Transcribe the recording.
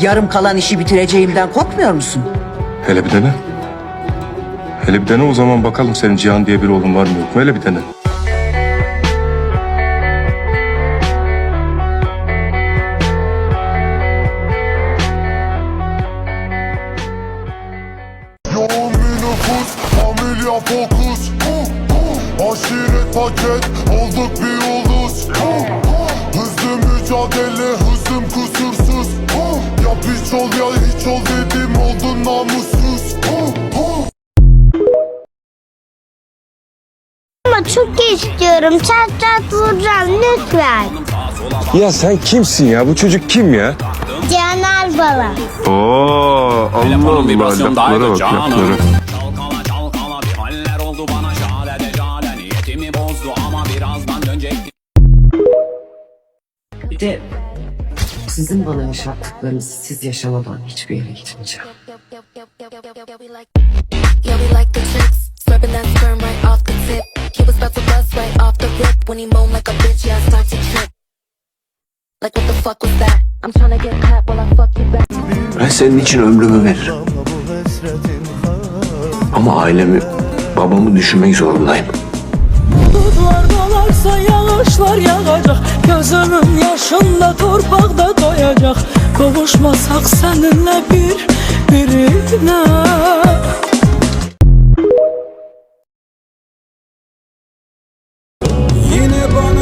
Yarım kalan işi bitireceğimden korkmuyor musun? Hele bir dene. Hele bir dene o zaman bakalım senin Cihan diye bir oğlun var mı yok mu? Hele bir dene. Yoğun bir nüfus, familya fokus Aşiret paket, Piç ol ya hiç ol dedim oldun namussuz Ama çok istiyorum. Çat çat vuracağım lütfen. Ya sen kimsin ya? Bu çocuk kim ya? Caner Bala. Oo, Allah vibrasyondaydı laflara bak laflara. Çalkala sizin bana yaşattıklarınızı siz yaşamadan hiçbir yere gitmeyeceğim. Yeah, we like the tricks. Slurping that sperm right off the tip. He was about to buzz right off the rip. When he moaned like a bitch, yeah, I start to trip. Like, what the fuck was that? I'm tryna get clapped while I fuck you back. Ben senin için ömrümü veririm. Ama ailemi, babamı düşünmek zorundayım. Bulutlar dolarsa yağışlar olacak Gözümün yaşında torpaqda doyacak Qovuşmasaq səninlə bir birinə. Yine bana